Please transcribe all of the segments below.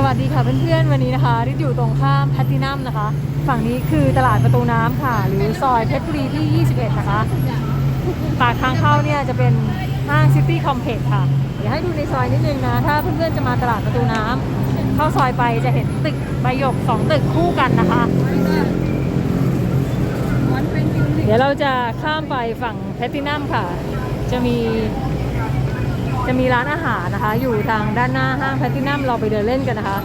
สวัสดีค่ะเพื่อนๆวันนี้นะคะริดอยู่ตรงข้ามแพทตินัมนะคะ ฝั่งนี้คือตลาดประตูน้ำค่ะ หรือซอยเพชรบุรีที่ 21 นะคะปากทางเข้าเนี่ยจะเป็นห้างซิตี้คอมเพล็กซ์ค่ะ เดี๋ยวให้ดูในซอยนิดนึงนะ ถ้าเพื่อนๆจะมาตลาดประตูน้ำเข้าซอยไปจะเห็นตึกใบหยกสองตึกคู่กันนะคะ เดี๋ยวเราจะข้ามไปฝั่งแพทตินัมค่ะ จะมี จะมีร้านอาหารนะคะ อยู่ทางด้านหน้าห้างแพลตินัมเราไปเดินเล่นกันนะคะ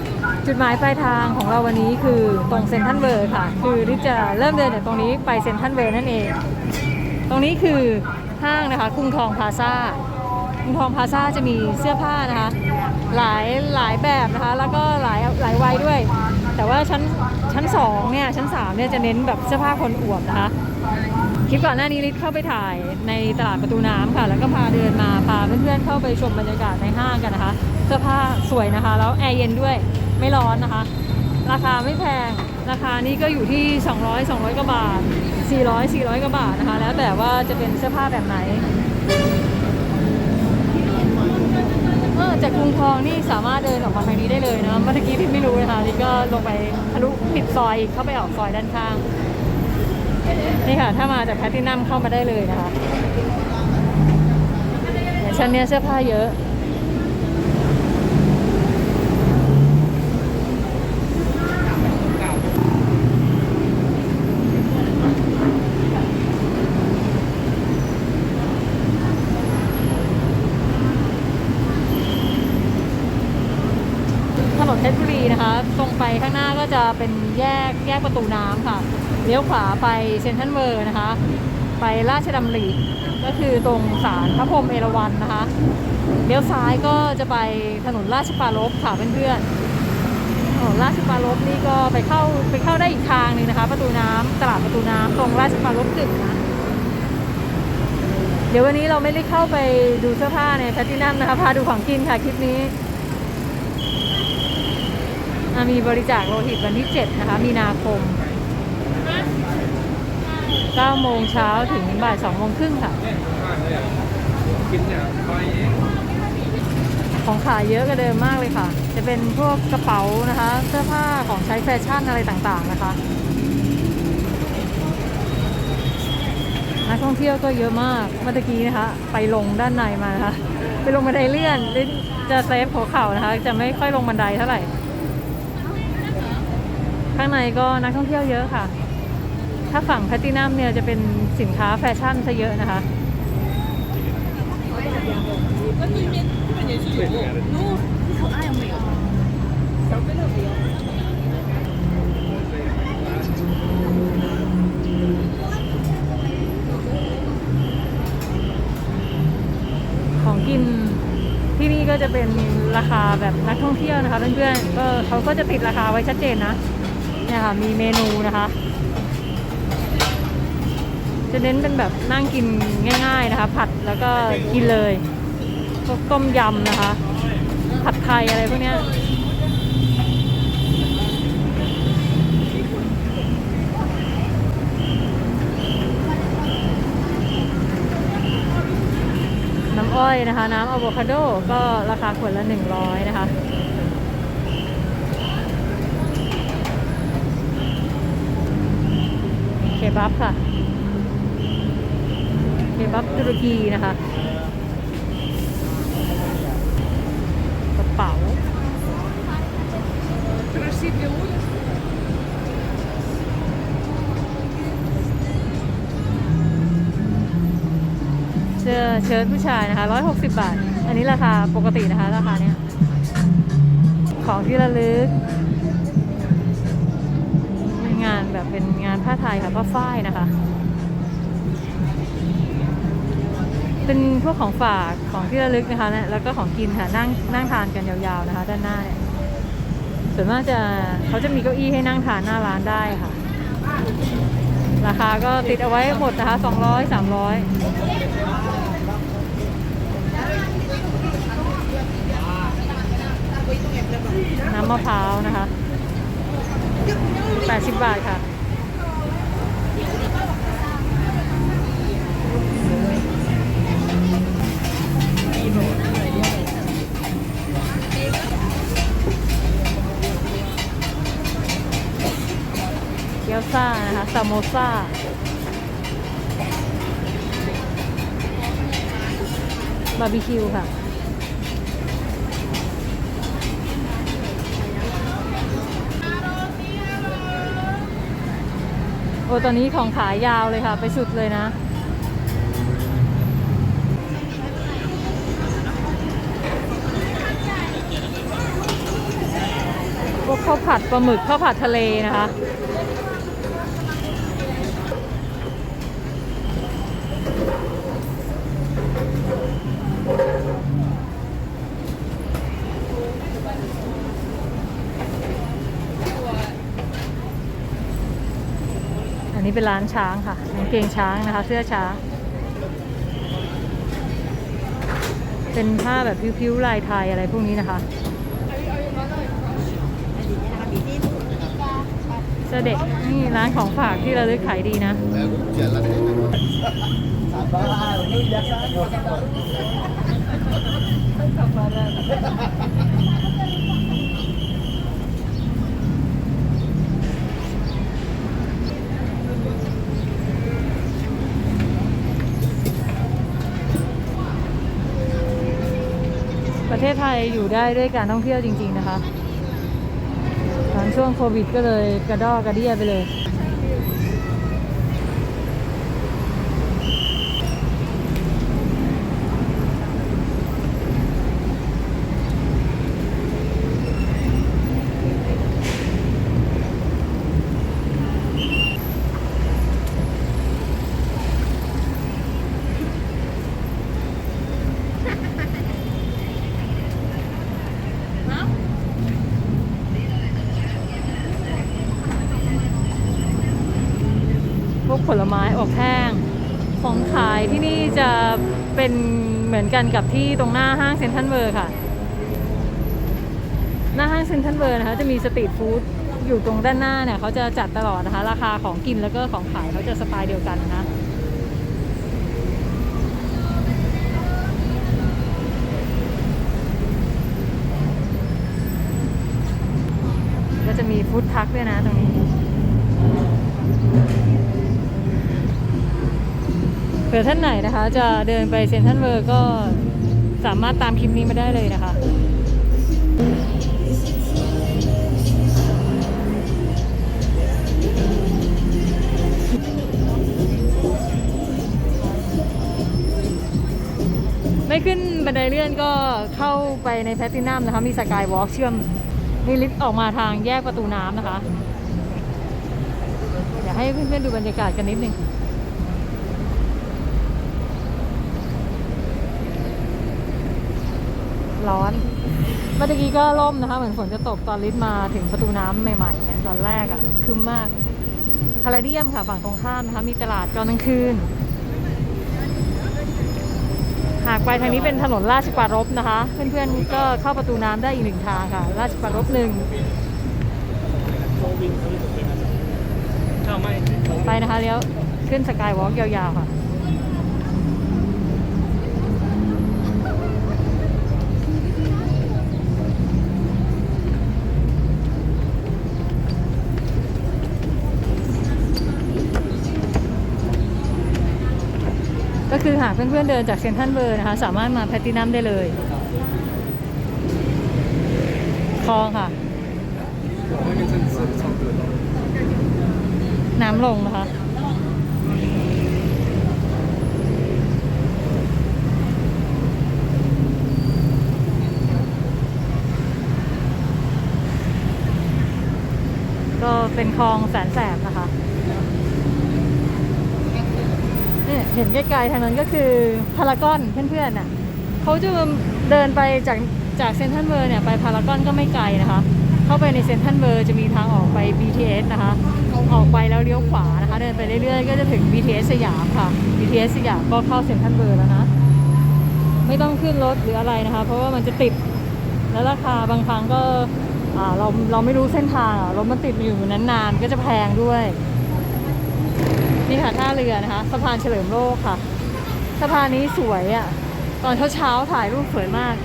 จุดหมายปลายทางของเราวันนี้คือตรงเซนทรัลเวิร์ค่ะ คือที่จะเริ่มเดินจากตรงนี้ไปเซนทรัลเวิร์นั่นเอง ตรงนี้คือห้างนะคะกรุงทองพาซ่ากุงทองพาซ่าจะมีเสื้อผ้านะคะ หลายหลายแบบนะคะ แล้วก็หลายหลายวัยด้วย แต่ว่าชั้นชั้นสองเนี่ยชั้นสามเนี่ยจะเน้นแบบเสื้อผ้าคนอวบนะคะ ลิปก่อนหน้านี้ลิศเข้าไปถ่ายในตลาดประตูน้ำค่ะ แล้วก็พาเดินมาพาเพื่อนๆเข้าไปชมบรรยากาศในห้างกันนะคะ เสื้อผ้าสวยนะคะ แล้วแอร์เย็นด้วยไม่ร้อนนะคะ ราคาไม่แพงราคานี้ก็อยู่ที่ 200 200กว่าบาท 400 400กว่าบาทนะคะ แล้วแต่ว่าจะเป็นเสื้อผ้าแบบไหนเออจากกรุงทองนี่สามารถเดินออกมาทางนี้ได้เลยนะเมื่อกี้พี่ไม่รู้นะคะนี่ก็ลงไปทะลุผิดซอยเข้าไปออกซอยด้านข้าง นี่ค่ะ ถ้ามาจากแพลตตินัมเข้ามาได้เลยนะคะชั้นเนี้ยเสื้อผ้าเยอะถนนเพชรบุรีนะคะ ตรงไปข้างหน้าก็จะเป็นแยกแยกประตูน้ำค่ะ เลี้ยวขวาไปเซนทรัลเวิร์นะคะ ไปราชดำริก็คือตรงศาลพระพรหมเอราวัณนะคะเลี้ยวซ้ายก็จะไปถนนราชปารภค่ะเพื่อนๆถนนราชปารภนี่ก็ไปเข้าไปเข้าได้อีกทางหนึ่งนะคะ ประตูน้ำตลาดประตูน้ำตรงราชปารภตึกนะเดี๋ยววันนี้เราไม่ได้เข้าไปดูเสื้อผ้าในแพลตตินัมนะคะพาดูของกินค่ะคลิปนี้มีบริจาคโลหิตวันที่ 7 นะคะ มีนาคม 9โมงเช้าถึงบ่าย2โมงครึ่งค่ะ ของขายเยอะกว่าเดิมมากเลยค่ะ จะเป็นพวกกระเป๋านะคะ เสื้อผ้าของใช้แฟชั่นอะไรต่างๆนะคะ นักท่องเที่ยวก็เยอะมากเมื่อกี้นะคะ ไปลงด้านในมานะคะ ไปลงบันไดเลื่อนหรือจะเซฟหัวเข่านะคะ จะไม่ค่อยลงบันไดเท่าไหร่ ข้างในก็นักท่องเที่ยวเยอะค่ะ ถ้าฝั่งแพตตินัมเนี่ยจะเป็นสินค้าแฟชั่นซะเยอะนะคะ ของกินที่นี่ก็จะเป็นราคาแบบนักท่องเที่ยวนะคะเพื่อนๆก็เขาก็จะติดราคาไว้ชัดเจนนะเนี่ยค่ะมีเมนูนะคะ จะเน้นเป็นแบบนั่งกินง่าย ๆนะคะ ผัดแล้วก็กินเลยพวกต้มยำนะคะ ผัดไทยอะไรพวกเนี้ยน้ำอ้อยนะคะ น้ำอะโวคาโดก็ราคาขวดละ100นะคะเคบับค่ะ บับตุรกีนะคะ กระเป๋าเสื้อเชิ้ตผู้ชายนะคะ 160 บาท อันนี้ราคาปกตินะคะ ราคาเนี้ย ของที่ระลึก งานแบบเป็นงานผ้าไทยค่ะ ผ้าฝ้ายนะคะ เป็นพวกของฝากของที่ระลึกนะคะและแล้วก็ของกินค่ะนั่งนั่งทานกันยาวๆนะคะ ด้านหน้าเนี่ยส่วนมากจะเขาจะมีเก้าอี้ให้นั่งทานหน้าร้านได้ค่ะ ราคาก็ติดเอาไว้หมดนะคะ200 300น้ำมะพร้าวนะคะ80บาทค่ะ โมซ่า บาร์บีคิวค่ะ โอ้ตอนนี้ของขายยาวเลยค่ะ ไปสุดเลยนะพวกข้าวผัดปลาหมึกข้าวผัดทะเลนะคะ นี้เป็นร้านช้างค่ะกางเกงช้างนะคะ เสื้อช้าง เป็นผ้าแบบพิ้วๆลายไทยอะไรพวกนี้นะคะเสื้อเด็กนี่ร้านของฝากที่เราลึกขายดีนะ ประเทศไทยอยู่ได้ด้วยการท่องเที่ยวจริง ๆ นะคะตอนช่วงโควิดก็เลยกระดอกกระเดียไปเลย ผลไม้อบแห้ง ของขายที่นี่จะเป็นเหมือนกันกับที่ตรงหน้าห้างเซ็นทรัลเวิร์ค่ะ หน้าห้างเซ็นทรัลเวิร์นะคะจะมีสตรีทฟู้ดอยู่ตรงด้านหน้าเนี่ยเขาจะจัดตลอดนะคะ ราคาของกินแล้วก็ของขายเขาจะสไตล์เดียวกันนะคะก็จะมีฟู้ดทักด้วยนะตรงนี้ ผื่อท่านไหนนะคะ จะเดินไปเซ็นทรัลเวิร์ก็สามารถตามคลิปนี้มาได้เลยนะคะ ไม่ขึ้นบันไดเลื่อนก็เข้าไปในแพลตินัมนะคะ มีสกายวอล์กเชื่อมมีลิฟต์ออกมาทางแยกประตูน้ำนะคะ เดี๋ยวให้เพื่อนๆดูบรรยากาศกันนิดนึง ร้อน เมื่อกี้ก็ร่มนะคะ เหมือนฝนจะตกตอนลิฟต์มาถึงประตูน้ำใหม่ๆเนี่ยตอนแรกอะ่ะคึมมากพาราเดียมค่ะฝั่งตรงข้ามนะคะ มีตลาดตอนกลางคืน หากไปทางนี้เป็นถนนราชปรารภนะคะ เพื่อนๆก็เข้าประตูน้ำได้อีกหนึ่งทางค่ะ ราชปรารภหนึ่งไปนะคะเลี้ยวขึ้นสกายวอล์กยาวๆค่ะ ก็คือหากเพื่อนๆเดินจากเซนทรัลเวิร์นะคะ สามารถมาแพตตินัมได้เลยคลองค่ะ น้ำลงนะคะก็เป็นคลองแสนแสบนะคะ เห็นไกลๆทางนั้นก็คือพารากอนเพื่อนๆน่ะเขาจะเดินไปจากจากเซนทรัลเวิร์เนี่ยไปพารากอนก็ไม่ไกลนะคะ เข้าไปในเซนทรัลเวิร์จะมีทางออกไป BTS นะคะ ออกไปแล้วเลี้ยวขวานะคะ เดินไปเรื่อยๆ ก็จะถึง BTS สยามค่ะ BTS สยามก็เข้าเซนทรัลเวิร์แล้วนะ ไม่ต้องขึ้นรถหรืออะไรนะคะ เพราะว่ามันจะติด แล้วราคาบางครั้งก็เราเราไม่รู้เส้นทางรถมันติดอยู่นั้นนานก็จะแพงด้วย นี่ค่ะท่าเรือนะคะ สะพานเฉลิมโลกค่ะ สะพานนี้สวยอะ่ะ ตอนเช้าๆถ่ายรูปสวยมาก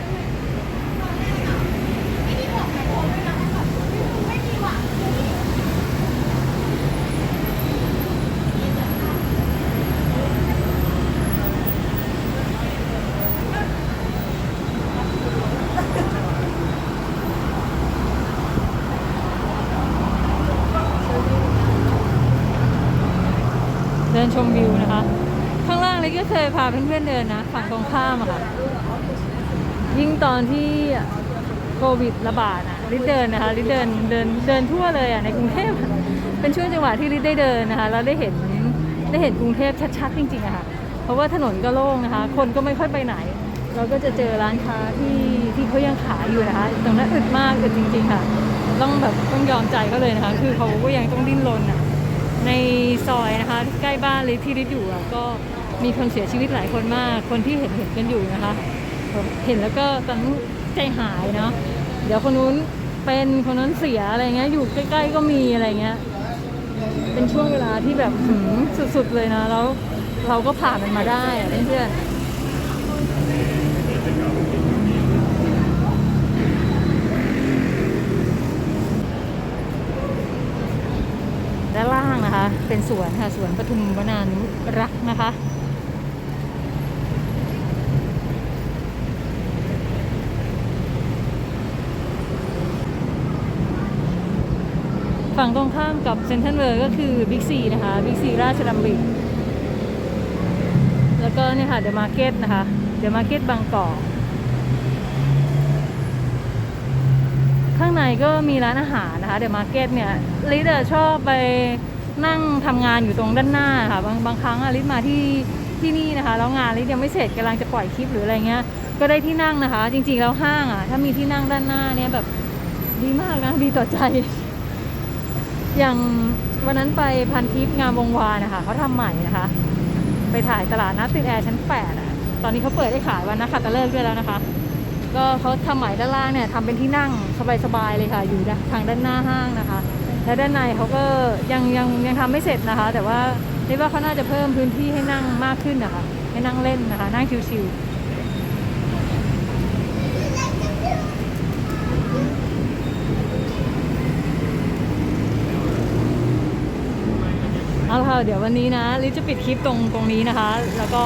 ดินชมวิวนะคะ ข้างล่างเลยก็เคยพาเพื่อนๆเดินนะฝั่งตรงข้ามอะค่ะ ยิ่งตอนที่โควิดระบาดอะริดเดินนะคะริดเดินเดินเดินทั่วเลยอะในกรุงเทพเป็นช่วงจังหวะที่ริดได้เดินนะคะแล้วได้เห็นได้เห็นกรุงเทพชัดๆจริงๆอะค่ะ เพราะว่าถนนก็โล่งนะคะ คนก็ไม่ค่อยไปไหน เราก็จะเจอร้านค้าที่ที่เขายังขายอยู่นะคะ ตรงนั้นอึดมากอึดจริง ๆ ค่ะ ต้องแบบต้องยอมใจเขาเลยนะคะ คือเขาก็ยังต้องดิ้นรนอะ ในซอยนะคะใกล้บ้านเลยที่ริดอยู่ก็มีคนเสียชีวิตหลายคนมาก คนที่เห็นเห็นกันอยู่นะคะเห็นแล้วก็ตอนนั้นใจหายเนาะเดี๋ยวคนนู้นเป็นคนนั้นเสียอะไรเงี้ยอยู่ใกล้ ๆ ก็มีอะไรเงี้ยเป็นช่วงเวลาที่แบบสุดๆเลยนะแล้วเราก็ผ่านมันมาได้เพื่อนๆด้านล่างนะคะ เป็น สวนค่ะสวนปทุมวนานุรักษ์นะคะฝั่งตรงข้ามกับเซ็นทรัลเวิร์ก็คือบิ๊กซีนะคะบิ๊กซีราชดำริแล้วก็เนี่ยค่ะเดอะมาร์เก็ตนะคะเดอะมาร์เก็ตบางกอกข้างในก็มีร้านอาหารนะคะเดอะมาร์เก็ตเนี่ยลิซอะชอบไป นั่งทำงานอยู่ตรงด้านหน้าค่ะบางบางครั้งอะลิซมาที่ที่นี่นะคะแล้วงานลิซยังไม่เสร็จกำลังจะปล่อยคลิปหรืออะไรเงี้ยก็ได้ที่นั่งนะคะ จริงๆแล้วห้างอะถ้ามีที่นั่งด้านหน้าเนี่ยแบบดีมากนะดีต่อใจ อย่างวันนั้นไปพันทิพย์งามวงวานนะคะเขาทำใหม่นะคะ ไปถ่ายตลาดนัดติดแอร์ชั้นแปดอะตอนนี้เขาเปิดให้ขายวันนักขัตฤกษ์ด้วยแล้วนะคะ ก็เขาทำใหม่ด้านล่างเนี่ยทำเป็นที่นั่งสบายๆเลยค่ะ อยู่ทางด้านหน้าห้างนะคะ และด้านในเขาก็ยังยังยังทำไม่เสร็จนะคะ แต่ว่าเรียกว่าเขาน่าจะเพิ่มพื้นที่ให้นั่งมากขึ้นนะคะให้นั่งเล่นนะคะ นั่งชิวๆเอาค่ะเดี๋ยววันนี้นะลิจะปิดคลิปตรงตรงนี้นะคะ แล้วก็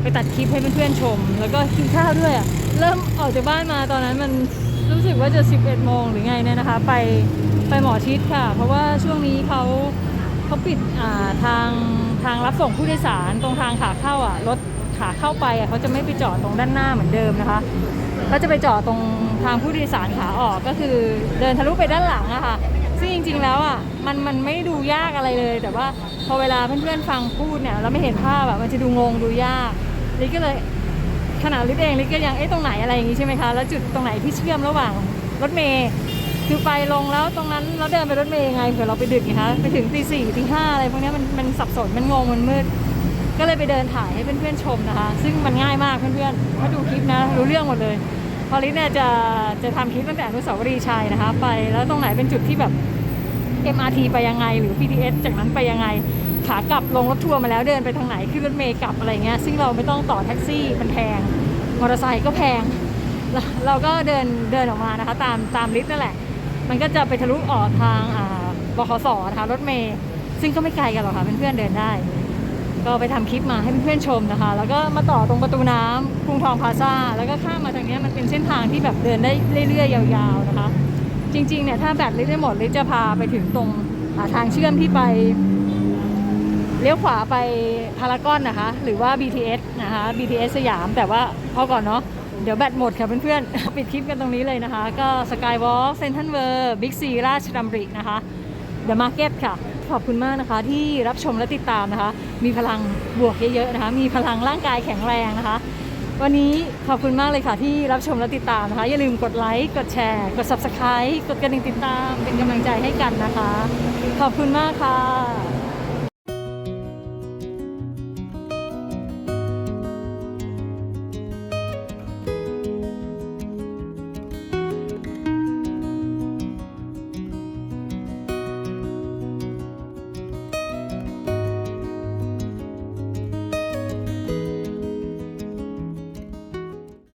ไปตัดคลิปให้เพื่อนๆชม แล้วก็กินข้าวด้วยอะเริ่มออกจากบ้านมาตอนนั้นมันรู้สึกว่าจะ 11โมงหรือไงเนี่ยนะคะ ไป ไปหมอชิดค่ะ เพราะว่าช่วงนี้เขาเขาปิดาทางทางรับส่งผู้โดยสารตรงทางขาเข้าอะรถขาเข้าไปอะเขาจะไม่ไปจอดตรงด้านหน้าเหมือนเดิมนะคะเขาจะไปจอดตรงทางผู้โดยสารขาออกก็คือเดินทะลุไปด้านหลังอะค่ะซึ่งจริงๆแล้วอะมันมันไม่ดูยากอะไรเลย แต่ว่าพอเวลาเพื่อนๆฟังพูดเนี่ยเราไม่เห็นภาพแบบมันจะดูงงดูยากลิก็เลยขนาดลิเองลิก็ยังเอ๊ะตรงไหนอะไรอย่างงี้ใช่ไหมคะแล้วจุดตรงไหนที่เชื่อมระหว่างรถเมย์ คือไปลงแล้วตรงนั้นเราเดินไปรถเมย์ยังไงเผื่อเราไปดึกไงคะไปถึงตีสี่ตีห้าอะไรพวกนี้มันมันสับสนมันงงมันมืด ก็เลยไปเดินถ่ายให้เพื่อนๆชมนะคะ ซึ่งมันง่ายมากเพื่อนๆถ้าดูคลิปนะ รู้เรื่องหมดเลยพอลิซเนี่ยจะจะทำคลิปตั้งแต่อนุสาวรีย์ชัยนะคะ ไปแล้วตรงไหนเป็นจุดที่แบบ MRT ไปยังไงหรือ BTS จากนั้นไปยังไงขากลับลงรถทัวร์มาแล้วเดินไปทางไหนขึ้นรถเมย์กลับอะไรเงี้ยซึ่งเราไม่ต้องต่อแท็กซี่มันแพงมอเตอร์ไซค์ก็แพงเราเราก็เดินเดินออกมานะคะ ตามตามลิฟต์นั่นแหละ มันก็จะไปทะลุออกทางบขสนะคะรถเมย์ซึ่งก็ไม่ไกลกันหรอกค่ะเพื่อนๆเดินได้ ก็ไปทำคลิปมาให้เพื่อนๆชมนะคะ แล้วก็มาต่อตรงประตูน้ำกรุงทองพาซาแล้วก็ข้ามมาทางนี้มันเป็นเส้นทางที่แบบเดินได้เรื่อยๆ ยาวๆนะคะ จริงๆเนี่ยถ้าแบตลิตได้หมดลิตจะพาไปถึงตรงทางเชื่อมที่ไปเลี้ยวขวาไปพารากอนนะคะ หรือว่า BTS นะคะ BTS สยามแต่ว่าพอก่อนเนาะ เดี๋ยวแบตหมดค่ะเพื่อนๆ ปิดคลิปกันตรงนี้เลยนะคะ ก็ Skywalk Central World Big C ราชดำรินะคะ The Market ค่ะ ขอบคุณมากนะคะที่รับชมและติดตามนะคะ มีพลังบวกเยอะๆนะคะ มีพลังร่างกายแข็งแรงนะคะ วันนี้ขอบคุณมากเลยค่ะที่รับชมและติดตามนะคะ อย่าลืมกดไลค์กดแชร์ กด Subscribe กดกระดิ่งติดตามเป็นกำลังใจให้กันนะคะ ขอบคุณมากค่ะ